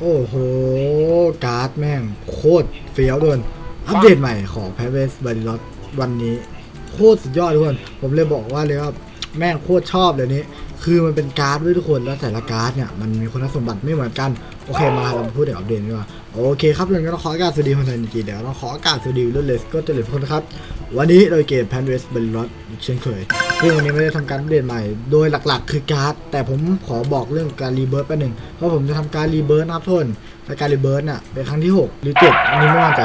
โอ้โห การ์ดแม่ง โคตรเฟี้ยวด้วยอัปเดตใหม่ของแพเวสบาริลอตวันนี้ โคตรสุดยอดทุกคน ผมเลยบอกว่าเลยว่าแม่งโคตรชอบเลยนี้ คือมันเป็นการ์ดด้วยทุกคนแล้วแต่ละการ์ดเนี่ยมันมีคุณสมบัติไม่เหมือนกันโอเคมาเรามพูดถึงอัปเดตดีกว่าโอเคครับเรื่องนี้ต้องขอกาศสวัสดีคนไทยจริงๆเดี๋ยวต้องขอกาศสวัสดีรุ่นเลสก็เจริญทุกคนนะครับวันนี้เราเกมแพนเวสเบาริลอตอีกเช่นเคยซึ่งวันนี้ไม่ได้ทำการอัปเดตใหม่ โดยหลักๆ คือการ์ดแต่ผมขอบอกเรื่องการรีเบิร์ตแป๊บหนึ่งเพราะผมจะทำการรีเบิร์ตนะครับทุกคนและการรีเบิร์ตน่ะเป็นครั้งที่ 6 หรือ7อันนี้ไม่มั่นใจ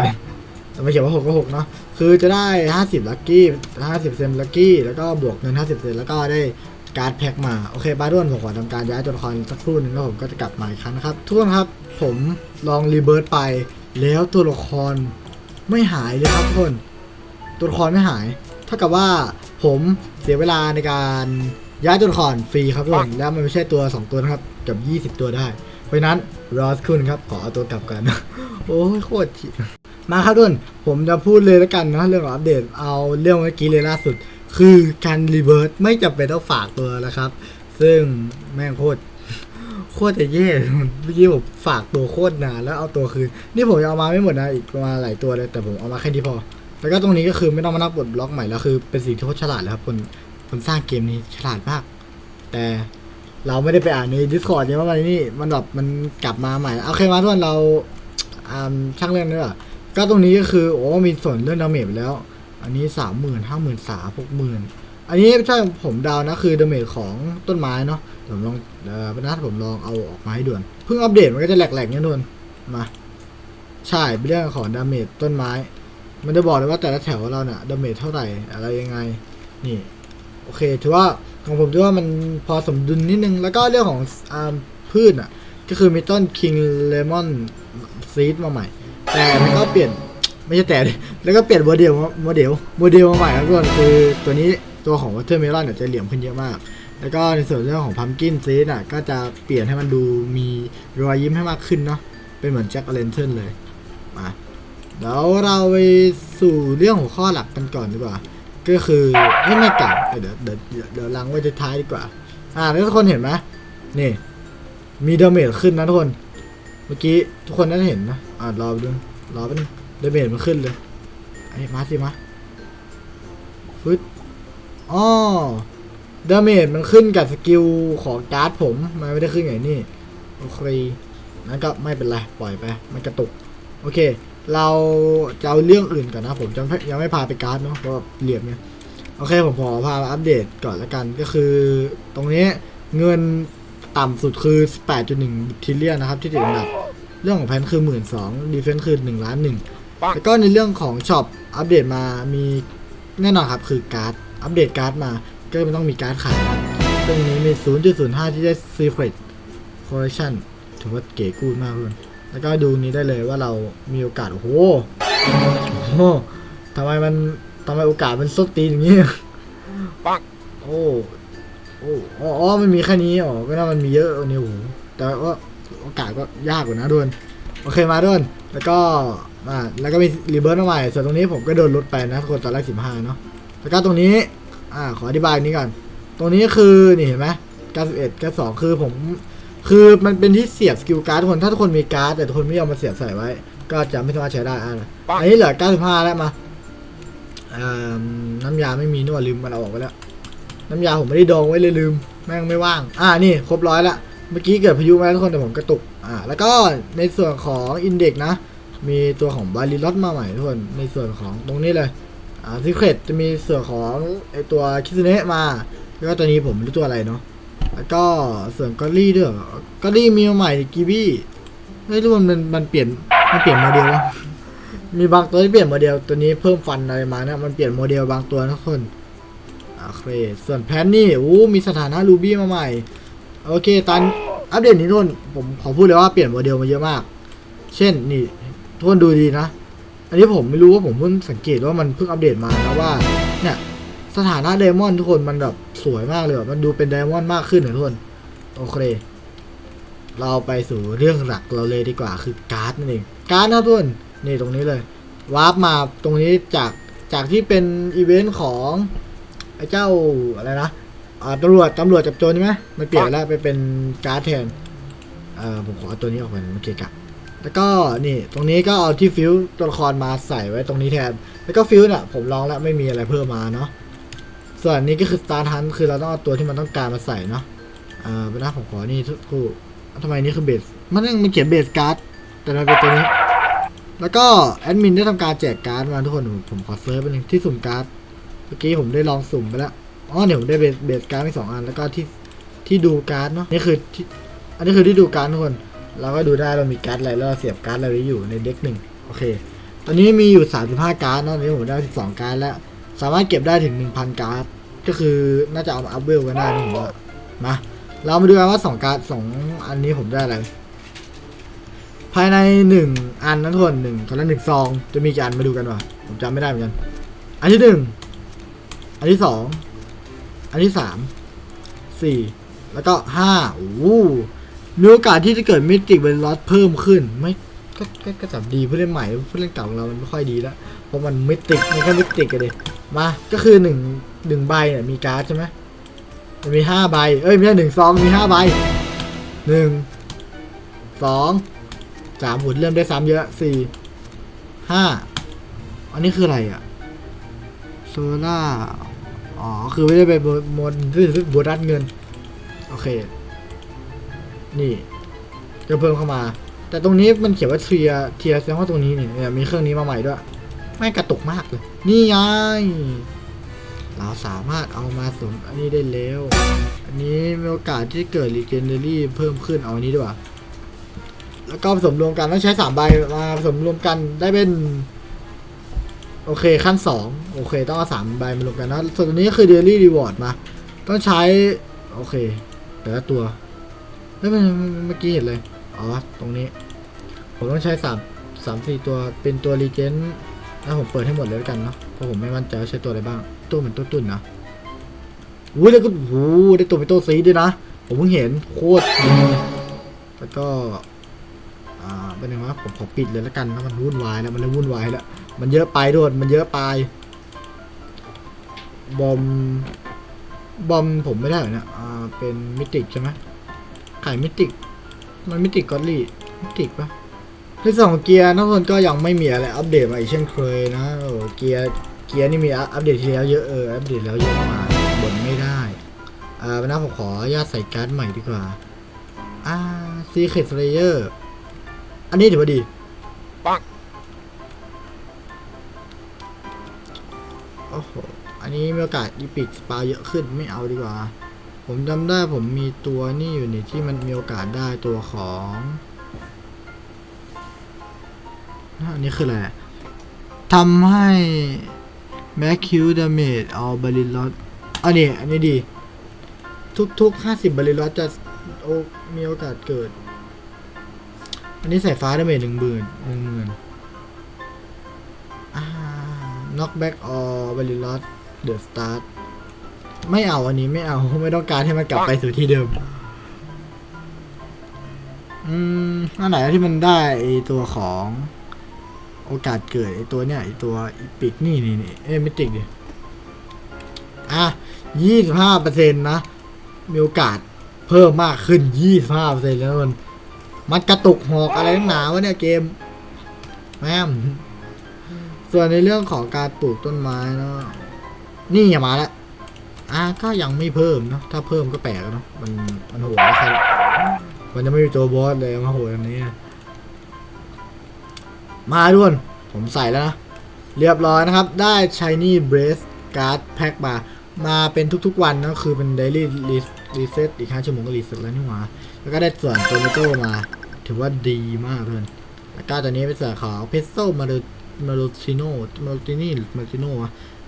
แต่ไม่เขียนว่า6ก็6เนาะคือจะได้ 50ลัคกี้50 เซนลัคกี้แล้วก็บวกเงิน50 เซนแล้วก็ได้ การ์ดแพ็คมา โอเคบาร์ดวนผมขอทำการย้ายตัวละครสักครู่หนึงแล้วผมก็จะกลับมาอีกครั้งนะครับ ทุกคนครับผมลองรีเบิร์ตไป แล้วตัวละครไม่หายเลยครับทุกคน ตัวละครไม่หาย เท่ากับว่าผมเสียเวลาในการย้ายตัวละครฟรีครับทุกคนแล้วมันไม่ใช่ตัว 2 ตัวนะครับกับ20 ตัวได้ เพราะฉะนั้นรอสคุณครับ ขอเอาตัวกลับกัน โอ้ยโคตรชิมาครับทุกคนผมจะพูดเลยแล้วกันนะเรื่องของอัปเดตเอาเรื่องเมื่อกี้เลยล่าสุด คือการรีเวิร์สไม่จำเป็นต้องฝากตัวนะครับ ซึ่งแม่งโคตรโคตรจะแย่เมื่อกี้ผมฝากตัวโคตรนานแล้วเอาตัวคืน นี่ผมเอามาไม่หมดนะอีกประมาณหลายตัวเลยแต่ผมเอามาแค่นี้พอ แล้วก็ตรงนี้ก็คือไม่ต้องมานับบทบล็อกใหม่แล้วคือเป็นสิ่งที่โคตรฉลาดเลยครับคนคนสร้างเกมนี้ฉลาดมาก แต่เราไม่ได้ไปอ่านใน Discord เนี่ยว่ามันนี่มันแบบมันกลับมาใหม่โอเคมาทุกคนเราอ่าช่างเรื่องนี้ว่ะก็ตรงนี้ก็คือโอ้มีส่วนเรื่องดาเมจไปแล้ว อันนี้สามหมื่นห้าหมื่นสามหกหมื่นอันนี้ถ้าผมดาวนะคือดาเมจของต้นไม้เนาะผมลองเออนัดผมลองเอาออกมาให้ด่วนเพิ่งอัปเดตมันก็จะแหลกๆเนี่ยทุกคนมาใช่เป็นเรื่องของดาเมจต้นไม้ มันจะบอกเลยว่าแต่ละแถวเราเนี่ยดาเมจเท่าไหร่อะไรยังไงนี่โอเคถือว่าของผมถือว่ามันพอสมดุลนิดนึง แล้วก็เรื่องของอาพืชอะก็คือมีต้นคิงเลมอนซีดมาใหม่ แต่มันก็เปลี่ยน ไม่ใช่แต่ดิแล้วก็เปลี่ยนโมเดลโมเดลโมเดลมาใหม่ครับทุกคนคือตัวนี้ตัวของวัตเทอร์เมลอนเนี่ยจะเหลี่ยมขึ้นเยอะมาก แล้วก็ในส่วนเรื่องของพัมกินซีดอะก็จะเปลี่ยนให้มันดูมีรอยยิ้มให้มากขึ้นเนาะเป็นเหมือนแจ็คเลนเทนเลยมาแล้วเราไปสู่เรื่องหัวข้อหลักกันก่อนดีกว่า ก็คือไม่ไม่กลับเดี๋ยวเดี๋ยวเดี๋ยวลังไว้ท้ายดีกว่า อ่าแล้วทุกคนเห็นไหมนี่มีดาเมจขึ้นนะทุกคน เมื่อกี้ทุกคนน่าจะเห็นนะ อ่ารอไปดูรอไปบนึง ดาเมจมันขึ้นเลยไอ้มาสิมาฟึดอ๋อดาเมจมันขึ้นกับสกิลของการ์ดผม มันไม่ได้ขึ้นอย่างนี้โอเคนั่นก็ไม่เป็นไร ปล่อยไป มันกระตุก โอเค เราจะเอาเรื่องอื่นก่อนนะ ผมจะไม่ยังไม่พาไปการ์ดเนาะเพราะเหลี่ยมเนี่ยโอเค ผมขอพาอัปเดตก่อนละกันก็คือ ตรงนี้เงินต่ำสุดคือ 8.1ทิเลียนนะครับ ที่ติดอันดับ เรื่องของแพนคือ 1 2ื่นสองดีเฟนซ์คือ1ล้านหนึ่ง แล้วก็ในเรื่องของช็อปอัปเดตมามีแน่นอนครับคือการ์ดอัปเดตการ์ดมาก็มันต้องมีการ์ดขายนะซึ่งอันนี้มี 0.05 ที่ได้ Secret Collection ถือว่าเก๋กูดมากเลยแล้วก็ดูนี้ได้เลยว่าเรามีโอกาส โอ้โหโอ้โหทำไมมันทำไมโอกาสมันส้นตีนอย่างนี้ปังโอ้โอ้อ๋ออ๋อมันมีแค่นี้อ๋อก็น่ามันมีเยอะเนี่ยโอ้โหแต่ว่าโอกาสก็ยากกว่านะดวนโอเคมาดวนแล้วก็ อ่าแล้วก็มีรีเบิร์ตมาใหม่ ส่วนตรงนี้ผมก็โดนลดไปนะทุกคนตอนแรกสิบห้าเนาะแล้วก็ตรงนี้ อ่า ขออธิบายนี้ก่อน ตรงนี้คือนี่เห็นไหม91 92คือผม คือมันเป็นที่เสียบสกิลการ์ดทุกคนถ้าทุกคนมีการ์ดแต่ทุกคนไม่ยอมมาเสียบใส่ไว้ ก็จะไม่สามารถใช้ได้อะอันนี้เหลือ95แล้วมาอ่าน้ำยาไม่มีนี่หว่าลืมมันเอาออกไปแล้ว น้ำยาผมไม่ได้ดองไว้เลยลืม แม่งไม่ว่าง อ่านี่ครบร้อยละเมื่อกี้เกิดพายุมาแล้วทุกคนแต่ผมกระตุก อ่า แล้วก็ในส่วนของอินเด็กนะ มีตัวของบาริลอตมาใหม่ทุกคนในส่วนของตรงนี้เลยอ่าซิเครตจะมีส่วนของไอตัวคิสเนะมาแล้วก็ตัวนี้ผมไม่รู้ตัวอะไรเนาะแล้วก็ส่วนกอลลี่ด้วยกอลลี่มีมาใหม่กีบี้ไม่รู้มันมันมันเปลี่ยนมันเปลี่ยนโมเดลวะมีบางตัวที่เปลี่ยนโมเดลตัวนี้เพิ่มฟันอะไรมาเนี่ยมันเปลี่ยนโมเดลบางตัวทุกคนโอเคส่วนแพนนี่โอ้มีสถานะรูบี้มาใหม่ โอเคตอนอัปเดตนี้ทุกคนผมขอพูดเลยว่าเปลี่ยนโมเดลมาเยอะมาก เช่นนี่ ทุกคนดูดีนะ อันนี้ผมไม่รู้ว่าผมเพิ่งสังเกตว่ามันเพิ่งอัปเดตมานะว่า เนี่ย สถานะไดมอนด์ทุกคนมันแบบสวยมากเลยแบบมันดูเป็นไดมอนด์มากขึ้นนะทุกคน โอเค เราไปสู่เรื่องหลักเราเลยดีกว่าคือการ์ดนั่นเองการ์ดนะทุกคนนี่ตรงนี้เลยวาร์ปมาตรงนี้จากจากที่เป็นอีเวนต์ของไอ้เจ้าอะไรนะตำรวจตำรวจจับโจรใช่ไหมมันเปลี่ยนแล้วไปเป็นการ์ดแทนเออผมขอเอาตัวนี้ออกไปมันเกะกะ แล้วก็นี่ตรงนี้ก็เอาที่ฟิวตัวละครมาใส่ไว้ตรงนี้แทน แล้วก็ฟิวเนี่ยผมลองแล้วไม่มีอะไรเพิ่มมาเนาะ ส่วนนี้ก็คือสตาร์ทันคือเราต้องเอาตัวที่มันต้องการมาใส่เนาะเอ่าเป็นหน้าผมขอนี่ทุกคู่ทำไมนี่คือเบส มันยังมันเขียนเบสการ์ด แต่มันเป็นตัวนี้ แล้วก็แอดมินได้ทำการแจกการ์ดมาทุกคนผมผมขอเซิร์ฟไปหนึ่งที่สุ่มการ์ด เมื่อกี้ผมได้ลองสุ่มไปแล้ว อ๋อเดี๋ยวผมได้เบสเบสการ์ดไปสองอัน แล้วก็ที่ที่ดูการ์ดเนาะ นี่คือที่ อันนี้คือที่ดูการ์ดทุกคน เราก็ดูได้เรามีการ์ดอะไรแล้วเราเสียบการ์ดอะไรไว้อยู่ในเด็กหนึ่งโอเค ตอนนี้มีอยู่ 35 การ์ดเนาะตอนนี้ผมได้ 12 การ์ดแล้ว สามารถเก็บได้ถึง 1,000 การ์ด ก็คือน่าจะเอามาอัพเวลกันได้นะผมว่ามาเรามาดูกันว่า2การ์ด2อันนี้ผมได้อะไร ภายใน 1 อันนั้นทุกคนหนึ่งคนละหนึ่งซองจะมีกี่อันมาดูกันว่ะผมจำไม่ได้เหมือนกัน อันที่หนึ่งอันที่สองอันที่สามสี่แล้วก็ห้าโอ้ มีโอกาสที่จะเกิดมิติเป็นลอตเพิ่มขึ้น ไม่ก็ก็ก็จับดีผู้เล่นใหม่ผู้เล่นเก่าของเรามันไม่ค่อยดีแล้วเพราะมันมิติมันแค่มิติกันเลยมาก็คือหนึ่งหนึ่งใบเนี่ยมีการ์ดใช่ไหมมันมีห้าใบเอ้ยไม่ใช่หนึ่งซองมีห้าใบหนึ่งสองสามหุ่นเริ่มได้ซ้ำเยอะสี่ห้าอันนี้คืออะไรอะโซล่าอ๋อคือไม่ได้ไปโมโมดโบนัสเงิน โอเค นี่จะเพิ่มเข้ามา แต่ตรงนี้มันเขียนว่าเทียเทียแสดงว่าตรงนี้นี่เนี่ยมีเครื่องนี้มาใหม่ด้วย ไม่กระตุกมากเลย นี่ไงเราสามารถเอามาสวมอันนี้ได้แล้ว อันนี้มีโอกาสที่เกิด Legendary เพิ่มขึ้นเอาอันนี้ดีกว่า แล้วก็ผสมรวมกันต้องใช้สามใบมาผสมรวมกันได้เป็น โอเคขั้นสองโอเค ต้องเอาสามใบมารวมกันนะส่วนตัวนี้คือ Daily Reward มา ต้องใช้ โอเค แต่ละตัว เฮ้ยมันเมื่อกี้เห็นเลย อ๋อ ตรงนี้ ผมต้องใช้สามสามสี่ตัวเป็นตัวรีเจนแล้วผมเปิดให้หมดเลยแล้วกันเนาะ เพราะผมไม่มั่นใจว่าใช้ตัวอะไรบ้าง ตัวเหมือนตัวตุ่นนะอุ้ยแล้วก็โอ้โหได้ตัวเป็นตัวซีด้วยนะ ผมเพิ่งเห็นโคตรดีแล้วก็ อ่า เป็นยังไงวะผมขอปิดเลยแล้วกันนะมันวุ่นวายแล้ว มันเริ่มวุ่นวายแล้ว มันเยอะไปด้วย มันเยอะไป บอม บอมผมไม่ได้เหรอเนี่ย อ่า เป็นมิติใช่ไหม ไข่มิติก มันมิติกกอตลี่มิติกปะในส่วนของเกียร์ทุกคนก็ยังไม่มีอะไรอัปเดตมาอีกเช่นเคยนะโอ้เกียร์เกียร์นี่มีอัปเดตที่แล้วเยอะเอออัปเดตแล้วเยอะมากบ่นไม่ได้อ่าเป็นหน้าผมขออนุญาตใส่การ์ดใหม่ดีกว่าอ่าซีเคทสเลเยอร์อันนี้ถือว่าดีโอ้โหอันนี้มีโอกาสอีพิกสปาเยอะขึ้นไม่เอาดีกว่า ผมจำได้ผมมีตัวนี่อยู่นี่ที่มันมีโอกาสได้ตัวของอันนี้คืออะไรทำให้แมคคิวดาเมจเอาบริลอตอันนี้อันนี้ดี ทุกๆห้าสิบบริลอตจะโอมีโอกาสเกิด อันนี้ใส่ฟ้าดาเมจหนึ่งหมื่นหนึ่งหมื่นอ่า knockback or v a l i l o t the start ไม่เอาอันนี้ไม่เอาไม่ต้องการให้มันกลับไปสู่ที่เดิม อืมอันไหนที่มันได้ตัวของโอกาสเกิดไอตัวเนี้ยไอตัวอีปิกนี่นี่นี่เอ้ไม่ติกดิอะยี่สิบห้าเปอร์เซ็นต์นะ มีโอกาสเพิ่มมากขึ้นยี่สิบห้าเปอร์เซ็นต์แล้วมันมันกระตุกหอกอะไรนักหนาวะเนี่ยเกมแม่มส่วนในเรื่องของการปลูกต้นไม้เนาะนี่อย่ามาแล้ว อะก็ยังไม่เพิ่มเนาะถ้าเพิ่มก็แปลกเนาะมันมันโหดนะครับมันจะไม่มีตัวบอสเลยมาโหดแบบนี้ มาด้วนผมใส่แล้วนะ เรียบร้อยนะครับ ได้ shiny brace card pack มา มาเป็นทุกๆวันนะคือเป็น daily reset อีก5ชั่วโมงก็ reset แล้วนี่หว่าแล้วก็ได้ส่วนโตเมโต้มา ถือว่าดีมากเลยแล้วก็ตอนนี้เป็นส่วนของเพสโซมาดูมาดูติโนมาดูตินี่มาติโน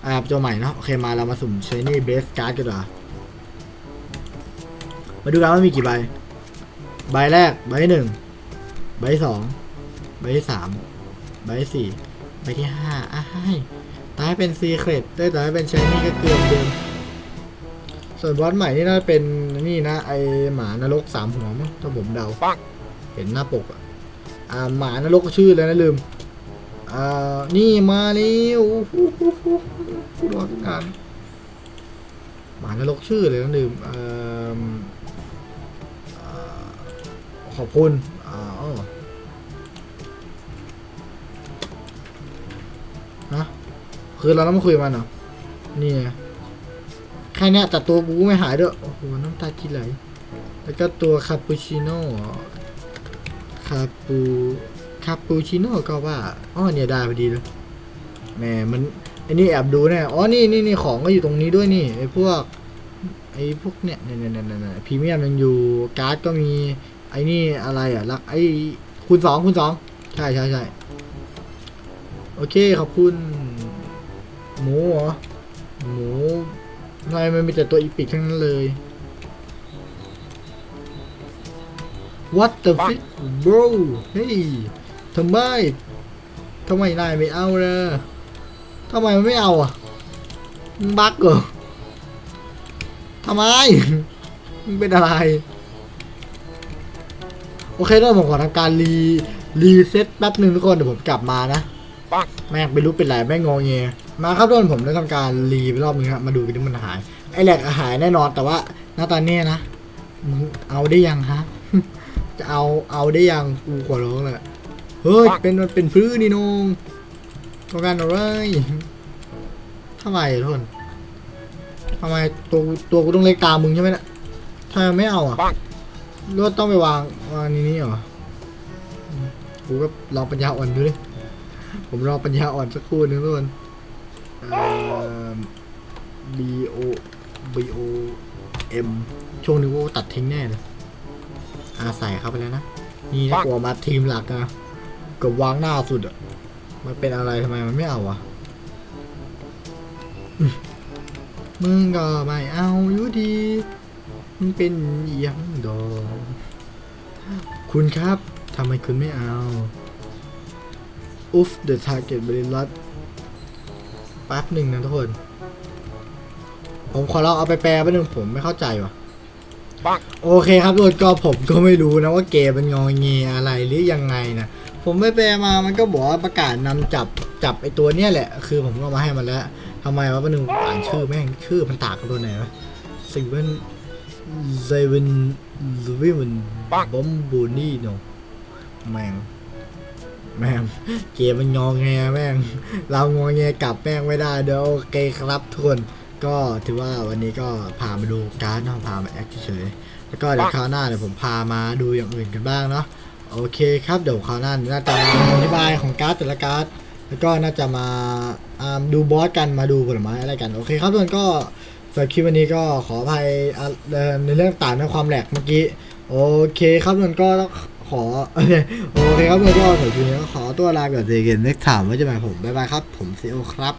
อ่าตัวใหม่เนอะโอเคมาเรามาสุ่ม shiny brace card กันดีกว่ามาดูกันว่ามีกี่ใบ ใบแรก ใบที่หนึ่ง ใบที่สอง ใบที่สาม ใบที่สี่ ใบที่ห้าอ้ายตายเป็นซีเครตได้แต่ให้เป็นชายนี่ก็เกือบเดิมส่วนบอสใหม่นี่น่าจะเป็นนี่นะ ไอหมานรกสามหัวมั้งถ้าผมเดา เห็นหน้าปกอะอ่าหมานรกชื่อเลยนะลืม อ่านี่มาแล้วกูรอตั้งนานหมานรกชื่อเลยนะลืมเอ่ออ่าโอขอบคุณอ้าวนะคือเราต้องมาคุยมันเหรอนี่แค่เนี้ยแต่ตัวกูไม่หายด้วย โอ้โห น้ำตาที่ไหล แล้วก็ตัวคาปูชิโน่คาปู คาปูชิโน่ก็ว่าอ๋อเนี่ยได้พอดีเลยแหมมันไอ้นี่แอบดูแน่อ๋อนี่นี่นี่ของก็อยู่ตรงนี้ด้วยนี่ไอ้พวกไอ้พวกเนี่ยเนี่ยเนี่ยเนี่ยเนี่ยพรีเมียมยังอยู่การ์ดก็มีไอ้นี่อะไรอะลักไอ้คูณสองคูณสองใช่ใช่ใช่โอเคขอบคุณ หมูเหรอหมูทำไมมันมีแต่ตัวอีปิกทั้งนั้นเลย What the fuck bro เฮ้ย ทำไมทำไมนายไม่เอานะทำไมมันไม่เอาอะบั๊กเหรอทำไมมึงเป็นอะไร โอเคแล้วผมขอทำการรีรีเซ็ตแป๊บหนึ่งทุกคนเดี๋ยวผมกลับมานะแม่งไม่รู้เป็นไรแม่งงอแงมาครับทุกคนผมได้ทำการรีไปรอบนึงครับมาดูกันที่มันหาย ไอแหลกหายแน่นอนแต่ว่าหน้าตาเนี้ยนะมึงเอาได้ยังฮะจะเอาเอาได้ยังกูขอร้องเลย เฮ้ย เป็นมันเป็นพื้นนี่นงต้องการอะไรทำไมทุกคนทำไมตัวตัวกูต้องเล็กตามมึงใช่ไหมเนะี่ยทำไมไม่เอาอะหรถต้องไปวางวางนี่นี่เหรออืมกูก็ลองปัญญาอ่อนดูดิ ผมรอปัญญาอ่อนสักครู่นึงทุกคนเอ่อ B O B O M ช่วงนี้ว่าตัดทิ้งแน่เลยอาใส่เข้าไปแล้วนะ นี่ถ้ากลัวมาทีมหลักนะ กับวางหน้าสุดอะมันเป็นอะไรทำไมมันไม่เอาอะอืมมึงก็ไม่เอาอยู่ดีมึงเป็นอหยังดอกคุณครับทำไมคุณไม่เอา Oof the target very lot แป๊บหนึ่งนะทุกคน ผมขอลองเอาไปแปลแป๊บหนึงผมไม่เข้าใจว่ะโอเคครับทุกคนก็ผมก็ไม่รู้นะว่าเกมมันงอเงอะไรหรือยังไงนะ ผมไปแปลมามันก็บอกว่าประกาศนำจับจับไอตัวเนี้ยแหละ คือผมก็เอามาให้มันแล้วทำไมวะแป๊บหนึงอ่านชื่อแม่งชื่อมันต่างกันตัวไหนวะซิเวนเซเวนวิมันบอมบูนี่เนาะแม่งแม่งเกมมันงอแงแม่ง เรางอแงกลับแม่งไม่ได้เดี๋ยวโอเคครับทุกคน ก็ถือว่าวันนี้ก็พามาดูการ์ดเนาะพามาแอคเฉยๆแล้วก็เดี๋ยวคราวหน้าเดี๋ยวผมพามาดูอย่างอื่นกันบ้างเนาะ โอเคครับ เดี๋ยวคราวหน้าน่าจะมาอธิบายของการ์ดแต่ละการ์ดแล้วก็น่าจะมาดูบอสกันมาดูผลไม้อะไรกัน โอเคครับทุกคนก็สำหรับคลิปวันนี้ก็ขออภัยในเรื่องต่างในความแหลกเมื่อกี้ โอเคครับทุกคนก็ต้องขอโอเคครับทุกคนก็สำหรับคลิปนี้ก็ขอตัวลาก่อนเจอกัน next time ไว้เจะมาผมบ๊ายบายครับ ผมซีโอครับ